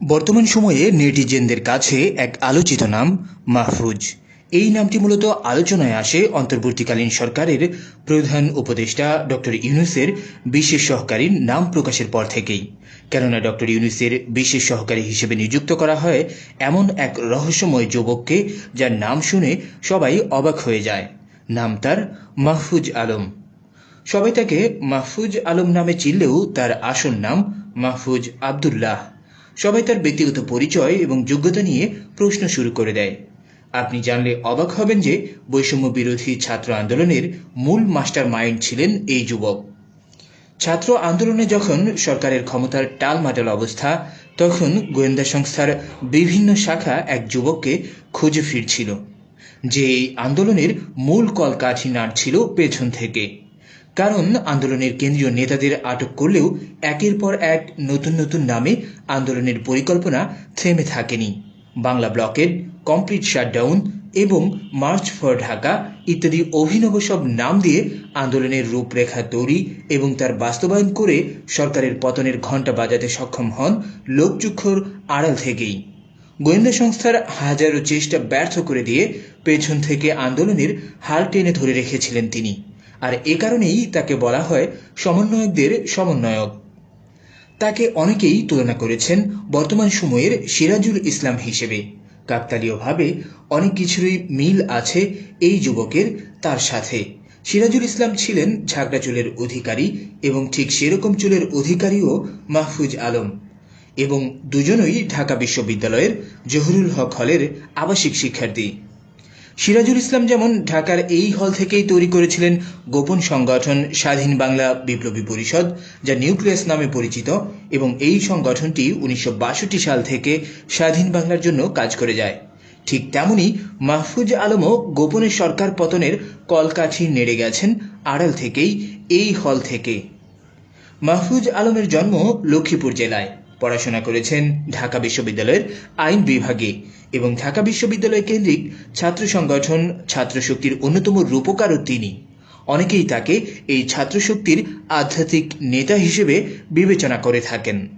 বর্তমান সময়ে নেটিজেনদের কাছে এক আলোচিত নাম, মাহফুজ। এই নামটি মূলত আলোচনায় আসে অন্তর্বর্তীকালীন সরকারের প্রধান উপদেষ্টা ডক্টর ইউনুসের বিশেষ সহকারীর নাম প্রকাশের পর থেকেই। কেননা ডক্টর ইউনুসের বিশেষ সহকারী হিসেবে নিযুক্ত করা হয় এমন এক রহস্যময় যুবককে যার নাম শুনে সবাই অবাক হয়ে যায়। নাম তার মাহফুজ আলম। সবাই তাকে মাহফুজ আলম নামে চিনলেও তার আসল নাম মাহফুজ আব্দুল্লাহ। সবাই তার ব্যক্তিগত পরিচয় এবং যোগ্যতা নিয়ে প্রশ্ন শুরু করে দেয়। আপনি জানলে অবাক হবেন যে বৈষম্য বিরোধী ছাত্র আন্দোলনের মূল মাস্টার মাইন্ড ছিলেন এই যুবক। ছাত্র আন্দোলনে যখন সরকারের ক্ষমতার টাল টালমাটাল অবস্থা, তখন গোয়েন্দা সংস্থার বিভিন্ন শাখা এক যুবককে খুঁজে ফিরছিল, যে এই আন্দোলনের মূল কলকাঠি নাড়ছিল পেছন থেকে। কারণ আন্দোলনের কেন্দ্রীয় নেতাদের আটক করলেও একের পর এক নতুন নতুন নামে আন্দোলনের পরিকল্পনা থেমে থাকেনি। বাংলা ব্লকের কমপ্লিট শাটডাউন এবং মার্চ ফর ঢাকা ইত্যাদি অভিনব সব নাম দিয়ে আন্দোলনের রূপরেখা তৈরি এবং তার বাস্তবায়ন করে সরকারের পতনের ঘণ্টা বাজাতে সক্ষম হন লোকচক্ষুর আড়াল থেকেই। গোয়েন্দা সংস্থার হাজারো চেষ্টা ব্যর্থ করে দিয়ে পেছন থেকে আন্দোলনের হাল টেনে ধরে রেখেছিলেন তিনি। আর এ কারণেই তাকে বলা হয় সমন্বয়কদের সমন্বয়ক। তাকে অনেকেই তুলনা করেছেন বর্তমান সময়ের সিরাজুল ইসলাম হিসেবে। কাকতালীয়ভাবে অনেক কিছুরই মিল আছে এই যুবকের তার সাথে। সিরাজুল ইসলাম ছিলেন ঝাগড়া চুলের অধিকারী এবং ঠিক সেরকম চুলের অধিকারীও মাহফুজ আলম এবং দুজনই ঢাকা বিশ্ববিদ্যালয়ের জহুরুল হক হলের আবাসিক শিক্ষার্থী। সিরাজুল ইসলাম যেমন ঢাকার এই হল থেকেই তৈরি করেছিলেন গোপন সংগঠন স্বাধীন বাংলা বিপ্লবী পরিষদ, যা নিউক্লিয়াস নামে পরিচিত, এবং এই সংগঠনটি উনিশশো বাষট্টি সাল থেকে স্বাধীন বাংলার জন্য কাজ করে যায়। ঠিক তেমনি মাহফুজ আলমও গোপনে সরকার পতনের কলকাঠি নেড়ে গেছেন আড়াল থেকেই এই হল থেকে। মাহফুজ আলমের জন্ম লক্ষ্মীপুর জেলায়। পড়াশোনা করেছেন ঢাকা বিশ্ববিদ্যালয়ের আইন বিভাগে এবং ঢাকা বিশ্ববিদ্যালয় কেন্দ্রিক ছাত্র সংগঠন ছাত্রশক্তির অন্যতম রূপকারও তিনি। অনেকেই তাকে এই ছাত্রশক্তির আধ্যাত্মিক নেতা হিসেবে বিবেচনা করে থাকেন।